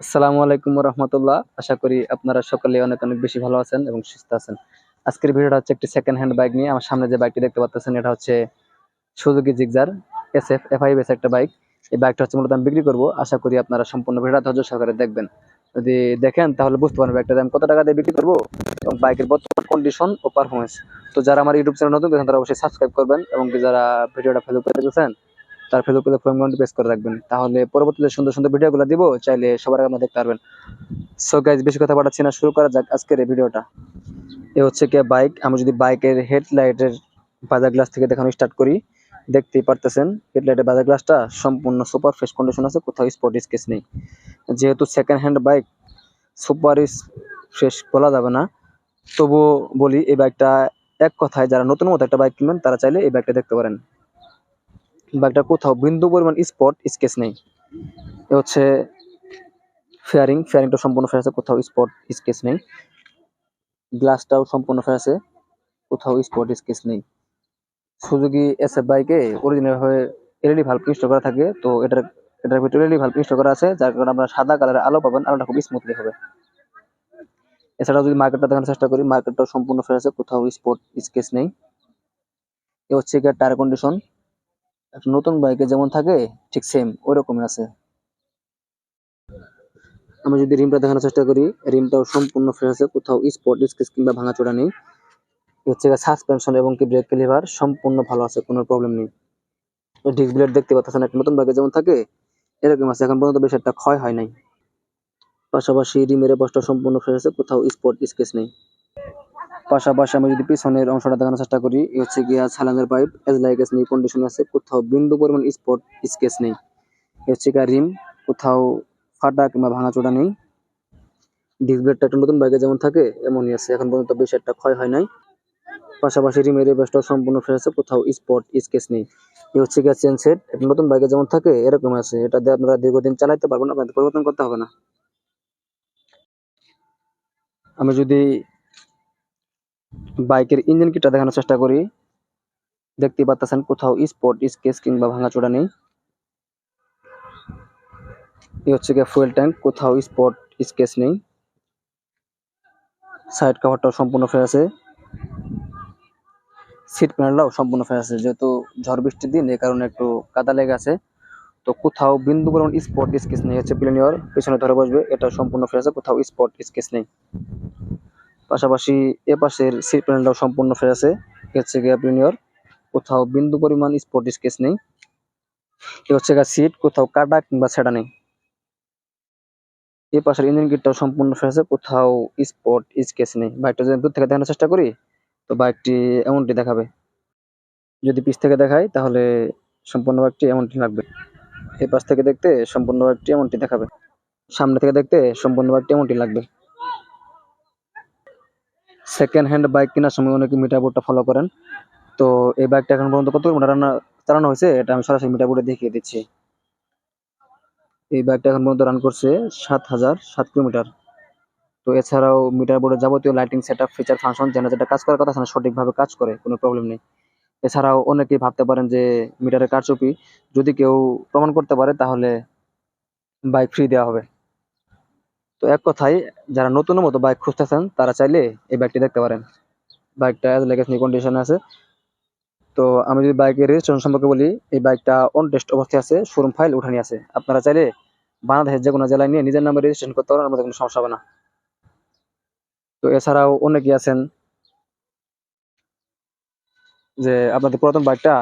আসসালামু আলাইকুম রহমতুল্লাহ আশা করি আপনারা সকলে অনেক অনেক বেশি ভালো আছেন এবং সুস্থ আছেন। আজকের ভিডিওটা হচ্ছে একটি সেকেন্ড হ্যান্ড বাইক নিয়ে। আমার সামনে যে বাইকটি দেখতে পাচ্ছেন, এটা হচ্ছে Suzuki Gixxer S F F is একটা বাইক এই বাইকটা হচ্ছে মূলত আমি বিক্রি করব। আশা করি আপনারা সম্পূর্ণ ভিডিওটা ধৈর্য সহকারে দেখবেন। যদি দেখেন, তাহলে বুঝতে পারবেন বাইকটা আমি কত টাকা দিয়ে বিক্রি করব এবং বাইকের বর্তমান কন্ডিশন ও পারফরমেন্স তো যারা আমার ইউটিউব চ্যানেল নতুন তারা অবশ্যই সাবস্ক্রাইব করবেন এবং যারা ভিডিওটা ফেসবুক পেজে দেখেছেন তার ফেসবুক পেজে ঘন্টি প্রেস করে রাখবেন। তাহলে পরবর্তীতে সুন্দর সুন্দর ভিডিওগুলো দিব, চাইলে সবার আগে দেখতে পারবেন। সো গাইজ বেশি কথা পাঠাচ্ছি না, শুরু করা যাক আজকের এই ভিডিওটা। এ হচ্ছে কি বাইক আমি যদি বাইকের হেডলাইটের বাজার গ্লাস থেকে দেখানো স্টার্ট করি, দেখতেই পারতেছেন হেডলাইটের বাজার গ্লাসটা সম্পূর্ণ সুপার ফ্রেশ কন্ডিশন আছে, কোথাও স্পট স্কেচ নেই। যেহেতু second hand bike super fresh বলা যাবে না। তবুও বলি, এই বাইকটা এক কথায় যারা নতুন মতো একটা বাইক কিনবেন, তারা চাইলে এই বাইকটা দেখতে পারেন। বাইকটা কোথাও বিন্দু পরিমাণ স্পট স্কেচ নেই। এ হচ্ছে ফেয়ারিং ফেয়ারিংটা সম্পূর্ণ ফ্রেশ আছে, কোথাও স্পট স্কেচ নেই। গ্লাসটাও সম্পূর্ণ ফ্রেশ আছে, কোথাও স্পট স্কেচ নেই। সুজুকি এস এফ বাইকে অরিজিনাল ভাবে এলইডি ভাল্ব ইনস্টল করা থাকে, তো এটার এটার ভিতরে এলইডি ভাল্ব ইনস্টল করা আছে, যার কারণে আপনারা সাদা কালারের আলো পাবেন, আলোটা খুব স্মুথলি হবে। এছাড়াও যদি মার্কেটটা দেখানোর চেষ্টা করি মার্কেটটাও সম্পূর্ণ ফ্রেশ আছে, কোথাও স্পট স্কেচ নেই। এ হচ্ছে গিয়ে টায়ার কন্ডিশন একটা নতুন বাইকে যেমন থাকে, ঠিক সেম ওই রকমই আছে। আমি যদি রিমটা দেখানোর চেষ্টা করি, রিমটাও সম্পূর্ণ ফ্রেশ আছে, কোথাও স্পট স্কেচ কিংবা ভাঙাচোরা নেই। এ হচ্ছে সাসপেনশন এবং কি ব্রেক লিভার সম্পূর্ণ ভালো আছে, কোনো প্রবলেম নেই। ডিস্ক ব্লেড দেখতে পাচ্ছেন, একটা নতুন বাইকে যেমন থাকে, এরকম আছে। এখন পর্যন্ত বেশ একটা ক্ষয় হয় নাই। পাশাপাশি রিমের বসটা সম্পূর্ণ ফ্রেশ আছে, কোথাও স্পট স্কেচ নেই। পাশাপাশি আমি যদি পিছনের অংশটা দেখানোর চেষ্টা করি, এই হচ্ছে গিয়া ছালানের পাইপ এজ লাইক এস নেই কন্ডিশন আছে, কোথাও বিন্দু পরিমাণ স্পট স্কেচ নেই। এ হচ্ছে গিয়া রিম কোথাও ফাটা কিংবা ভাঙাচোরা নেই। ডিস্ক ব্লেডটা একটা নতুন বাইকে যেমন থাকে, এমনই আছে। এখন পর্যন্ত বেশ একটা ক্ষয় হয় নাই। পাশাপাশি রিমের বেসটা সম্পূর্ণ ফ্রেশ আছে, কোথাও স্পট স্কেচ নেই। এ হচ্ছে গিয়া চেন সেট একটা নতুন বাইকে যেমন থাকে, এরকম আছে। এটা দিয়ে আপনারা দীর্ঘদিন চালাতে পারবেন আপনাদের পরিবর্তন করতে হবে না। আমি যদি বাইকের ইঞ্জিন কিটটা দেখানোর চেষ্টা করি। দেখতে পাচ্ছেন কোথাও স্পট, স্কেচ কিংবা ভাঙাচোরা নেই। এই হচ্ছে গিয়ে ফুয়েল ট্যাঙ্ক কোথাও স্পট স্কেচ নেই। সাইড কভারটাও সম্পূর্ণ ফ্রেশ আছে। সিট প্যানেলটাও সম্পূর্ণ ফ্রেশ আছে, যেহেতু ঝড় বৃষ্টির দিন, এই কারণে একটু কাদা লেগে আছে। তো কোথাও বিন্দু পরিমাণ স্পট স্কেচ নেই, হচ্ছে প্লেনিয়র পিছনে ধরে বসবে, এটা সম্পূর্ণ ফ্রেশ আছে, কোথাও স্পট স্কেচ নেই। পাশাপাশি এ পাশের সিট প্যানেলটাও সম্পূর্ণ ফ্রেশ আছে হচ্ছে গিয়ে প্লেনিয়র কোথাও বিন্দু পরিমাণ স্পট স্কেচ নেই। এ হচ্ছে গিয়ে সিট কোথাও কাটা কিংবা ছেঁড়া নেই। এই পাশের ইঞ্জিন কিটটাও সম্পূর্ণ ফ্রেশ আছে কোথাও স্পট স্কেচ নেই। বাইকটা যদি দূর থেকে দেখানোর চেষ্টা করি, তো বাইকটি এমনটি দেখাবে। যদি পিছ থেকে দেখাই, তাহলে সম্পূর্ণ বাইকটি এমনটি লাগবে। এই পাশ থেকে দেখতে সম্পূর্ণ বাইকটি এমনটি দেখাবে। সামনে থেকে দেখতে সম্পূর্ণ বাইকটি এমনটি লাগবে। সেকেন্ড হ্যান্ড বাইক কেনার সময় অনেকে মিটার বোর্ডটা ফলো করেন। তো এই বাইকটা এখন পর্যন্ত কত রান্না চালানো হয়েছে? এটা আমি সরাসরি মিটার বোর্ডে দেখিয়ে দিচ্ছি। এই বাইকটা এখন পর্যন্ত রান করছে সাত হাজার সাত কিলোমিটার। তো এছাড়াও মিটার বোর্ডের যাবতীয় lighting set up feature function যেন যেটা কাজ করার কথা সঠিকভাবে কাজ করে, কোনো প্রবলেম নেই। এছাড়াও অনেকেই ভাবতে পারেন যে মিটারের কারচুপি যদি কেউ প্রমাণ করতে পারে তাহলে বাইক ফ্রি দেওয়া হবে। তো এক কথায়, যারা নতুন মতো বাইক খুঁজতেছেন, তারা চাইলে এই বাইকটি দেখতে পারেন। বাইকটা এজ লেগেস নিউ কন্ডিশনে আছে। তো আমি যদি বাইকের রেজিস্ট্রেশন সম্পর্কে বলি, এই বাইকটা অন টেস্ট অবস্থায় আছে শোরুম ফাইল উঠানি আছে। আপনারা চাইলে বাংলাদেশের যে কোনো জেলায় নিয়ে নিজের নামে রেজিস্ট্রেশন করতে পারেন, আমাদের কোনো সমস্যা হবে না। তো এছাড়াও অনেকেই আছেন যে আপনাদের প্রথম বাইকটা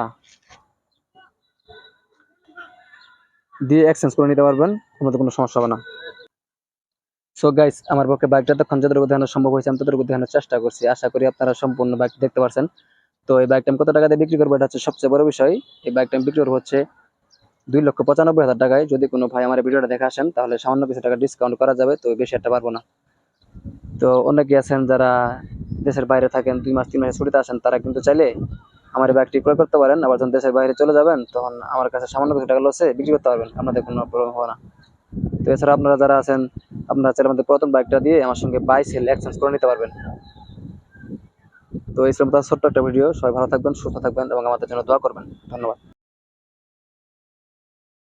দিয়ে এক্সচেঞ্জ করে নিতে পারবেন, আমাদের কোনো সমস্যা হবে না। সো গাইস আমার পক্ষে বাইকটা তখন যতটুকু দেখানো সম্ভব হয়েছে, আমি ততটুকু দেখানোর চেষ্টা করছি। আশা করি আপনারা সম্পূর্ণ বাইক দেখতে পারছেন। তো, এই বাইকটা আমি কত টাকা দিয়ে বিক্রি করব, এটা হচ্ছে সবচেয়ে বড় বিষয়। এই বাইকটা আমি বিক্রি করব হচ্ছে দুই লক্ষ পঁচানব্বই হাজার টাকায়। যদি কোনো ভাই আমার ভিডিওটা দেখে আসেন, তাহলে সামান্য কিছু টাকা ডিসকাউন্ট করা যাবে, তো বেশি একটা পারব না। তো, অনেকে আছেন যারা দেশের বাইরে থাকেন, দুই মাস, তিন মাসে ছুটিতে আসেন, তারা কিন্তু চাইলে আমার বাইকটি ক্রয় করতে পারেন। আবার যখন দেশের বাইরে চলে যাবেন, তখন আমার কাছে সামান্য কিছু টাকা লসে বিক্রি করতে পারবেন। আপনাদের কোনো প্রবলেম হবে না। তো, এছাড়া আপনারা যারা আছেন আপনারা চাইলে আমাদের প্রথম বাইকটা দিয়ে আমার সঙ্গে বাই সেল এক্সচেঞ্জ করে নিতে পারবেন। তো এই ছিল ছোট্ট একটা ভিডিও সবাই ভালো থাকবেন, সুস্থ থাকবেন এবং আমাদের জন্য দোয়া করবেন। ধন্যবাদ।